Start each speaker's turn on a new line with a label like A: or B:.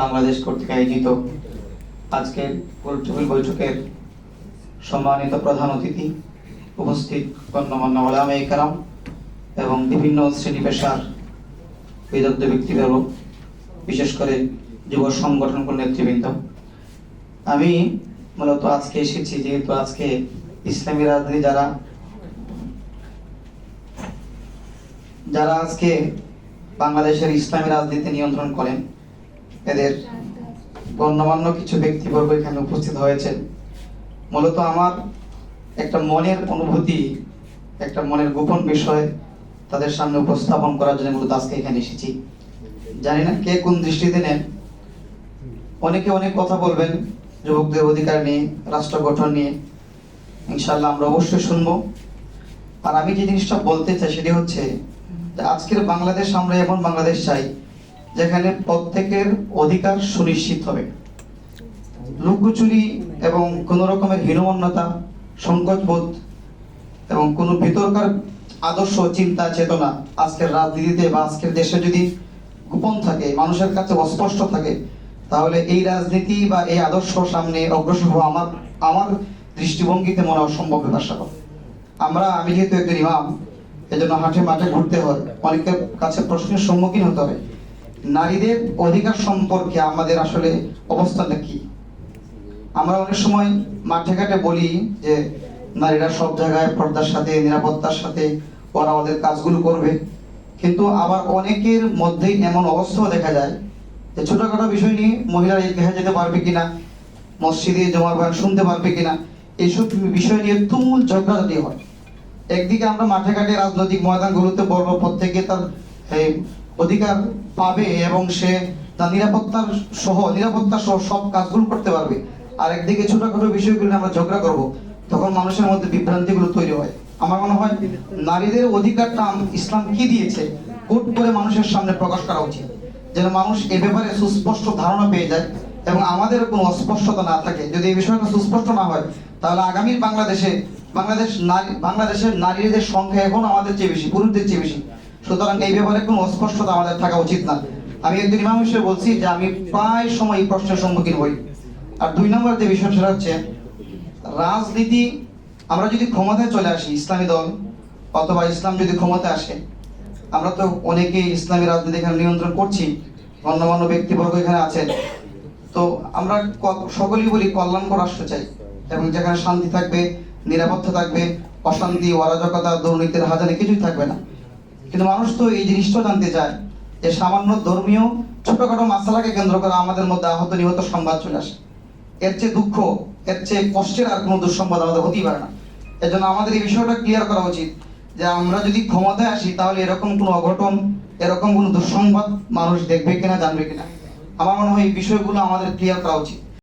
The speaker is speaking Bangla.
A: বাংলাদেশ কর্তৃক আয়োজিত আজকের গুরুত্বপূর্ণ বৈঠকের সম্মানিত প্রধান অতিথি উপস্থিত গণ্যমান্য ওলামা ইকরাম এবং বিভিন্ন শ্রেণি পেশার বিদগ্ধ ব্যক্তিবর্গ, বিশেষ করে যুব সংগঠনগুলোর নেতৃবৃন্দ। আমি মূলত আজকে এসেছি, যেহেতু আজকে ইসলামী রাজনীতি যারা যারা আজকে বাংলাদেশের ইসলামী রাজনীতি নিয়ন্ত্রণ করেন, এদের গণ্যমান্য কিছু ব্যক্তিবর্গ এখানে উপস্থিত হয়েছেন মূলত আমার একটা মনের অনুভূতি, একটা মনের গোপন বিষয় তাদের সামনে উপস্থাপন করার জন্য মূলত আজকে এখানে এসেছি। জানি না কে কোন দৃষ্টিতে নেন। অনেকে অনেক কথা বলবেন, যুবকদের অধিকার নিয়ে, রাষ্ট্র গঠন নিয়ে। ইনশাল্লাহ আমরা অবশ্যই শুনব। আর আমি যে জিনিসটা বলতে চাই সেটি হচ্ছে আজকের বাংলাদেশ, আমরা এমন বাংলাদেশ চাই, যেখানে প্রত্যেকের অধিকার সুনিশ্চিত হবে লুকোচুরি এবং কোন রকমের হীনমন্যতা সংকোচবোধ এবং কোনো ভিতরকার আদর্শ চিন্তা, চেতনা আজকের রাজনীতিতে বা আজকের দেশে যদি গোপন থাকে, মানুষের কাছে অস্পষ্ট থাকে, তাহলে এই রাজনীতি বা এই আদর্শ সামনে অগ্রসর হওয়া আমার আমার দৃষ্টিভঙ্গিতে মনে অসম্ভব ব্যাপার। আমরা, আমি যেহেতু একজন ইমাম এজন্য হাটে মাঠে ঘুরতে হয়। অনেকের কাছে প্রশ্নের সম্মুখীন হতে হয়। নারীদের অধিকার সম্পর্কে আমাদের আসলে অবস্থানটা কি? আমরা অনেক সময় মাঠে ঘাটে বলি যে, নারীরা সব জায়গায় পর্দার সাথে, নিরাপত্তার সাথে ওরা ওদের কাজগুলো করবে। কিন্তু আবার অনেকের মধ্যেই এমন অবস্থাও দেখা যায় যে, ছোটখাটো বিষয় নিয়ে মহিলারা ঈদগাহে যেতে পারবে কিনা, মসজিদে জমার শুনতে পারবে কিনা, এইসব বিষয় নিয়ে তুমুল ঝগড়াঝাটি হয়। একদিকে আমরা মাঠে ঘাটে রাজনৈতিক ময়দান ময়দানগুলোতে বলব প্রত্যেকে তার অধিকার পাবে এবং সে তার নিরাপত্তার সহ নিরাপত্তা সহ সব কাজগুলো করতে পারবে। আর একদিকে ছোটখাটো বিষয়গুলো আমরা ঝগড়া করব, তখন মানুষের মধ্যে বিভ্রান্তিগুলো তৈরি হয়। আমার মনে হয় নারীদের অধিকারটা ইসলাম কি দিয়েছে? কোট করে মানুষের সামনে প্রকাশ করা উচিত। যেন মানুষ এ ব্যাপারে সুস্পষ্ট ধারণা পেয়ে যায় এবং আমাদের কোনো অস্পষ্টতা না থাকে। যদি এই বিষয়টা সুস্পষ্ট না হয়, তাহলে আগামীর বাংলাদেশে বাংলাদেশ নারী বাংলাদেশের নারীদের সংখ্যা এখন আমাদের চেয়ে বেশি, পুরুষদের চেয়ে বেশি। সুতরাং এই ব্যাপারে কোনো অস্পষ্টতা আমাদের থাকা উচিত না। আমি একজন ইমাম হিসেবে বলছি যে আমি প্রায় সময় এই প্রশ্নের সম্মুখীন হই। আর দুই নম্বর যে বিষয় সেটা হচ্ছে, রাজনীতি, আমরা যদি ক্ষমতায় চলে আসি, ইসলামী দল অথবা ইসলাম যদি ক্ষমতায় আসে, আমরা তো অনেকেই ইসলামী রাজনীতি এখানে নিয়ন্ত্রণ করছি, গণ্যমান্য ব্যক্তিবর্গ এখানে আছেন। তো আমরা সকলেই বলি কল্যাণকর রাষ্ট্র চাই এবং যেখানে শান্তি থাকবে নিরাপত্তা থাকবে, অশান্তি, অরাজকতা, দুর্নীতির হাজারে কিছুই থাকবে না। কিন্তু মানুষ তো এই জিনিসটাও জানতে চায় যে সামান্য ধর্মীয় ছোটখাটো মাসালাকে কেন্দ্র করে আমাদের মধ্যে আহত নিহত সংবাদ চলে আসে। এর চেয়ে দুঃখ, এর চেয়ে কষ্টের আর কোনো দুঃসংবাদ আমাদের হতেই পারে না। এর জন্য আমাদের এই বিষয়টা ক্লিয়ার করা উচিত যে আমরা যদি ক্ষমতায় আসি, তাহলে এরকম কোনো অঘটন, এরকম কোনো দুঃসংবাদ মানুষ দেখবে কিনা, জানবে কিনা। আমার মনে হয় এই বিষয়গুলো আমাদের ক্লিয়ার করা উচিত।